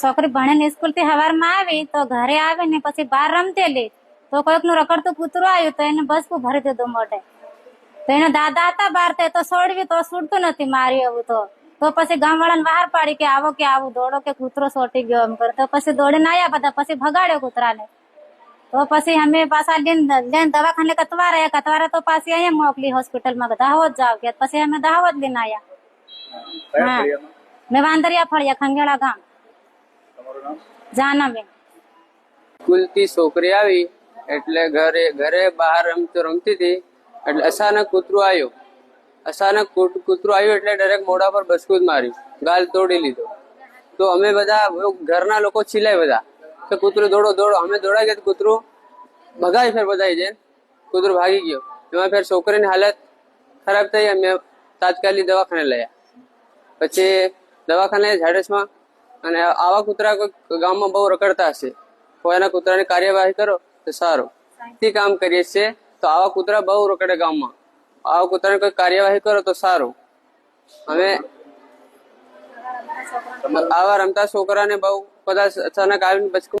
છોકરી ભણીને સ્કૂલથી સવારમાં આવી તો ઘરે આવી ને પછી બહાર રમતેલી. તો કોઈકનું રખડતું કૂતરું આવ્યું તો એને બસકું ભરી દીધું મોઢે. તો એના દાદા હતા બહાર તે તો છોડવી તો છૂટતું નથી મારી એવું તો. તો પછી ગામ વાળાને બહાર પાડી કે આવો કે આવું દોડો કે કૂતરો સોટી ગયો એમ કરે. તો પછી દોડીને આવ્યા બધા પછી ભગાડ્યો કૂતરાને. તો પછી અમે પાછા લઈને લઈને દવાખાને કતવા રહ્યા કતવારા તો પાછી અહીંયા મોકલી હોસ્પિટલમાં દાહોદ જાવ કે પછી અમે દાહોદ લઈને આવ્યા હા. મેં વાંદરિયા ફળિયા ખંગેળા ગામ. નામ જાનવીન સ્કૂલથી છોકરી આવી એટલે ઘરે ઘરે બહાર રમતો, રમતી હતી એટલે અચાનક કૂતરું આવ્યું. અચાનક કૂત- કૂતરું આવ્યું એટલે ડાયરેક્ટ મોઢા પર બસકું માર્યું ગાલ તોડી લીધો. તો અમે બધા, ઘરના લોકો ચીલાય બધા, કે કૂતરું દોડો દોડો. અમે દોડાઈ ગયા તો કૂતરું ભગાય ફેર બધાઈ જઈને. કૂતરું ભાગી ગયો. એમાં ફેર છોકરીની હાલત ખરાબ થઈ અમે તાત્કાલિક દવાખાને લયા પછી દવાખાને ઝાડસમાં અને આવા કૂતરા ગામમાં બહુ રખડતા હશે, તો એના કૂતરાની કાર્યવાહી કરો, તો સારું. તે કામ કરીએ છીએ, તો આવા કૂતરા બહુ રખડે ગામમાં. આવા કૂતરાની કોઈ કાર્યવાહી કરો, તો સારું. અમે આવા રમતા છોકરાને બહુ કદાચ અચાનક આવીને બચકું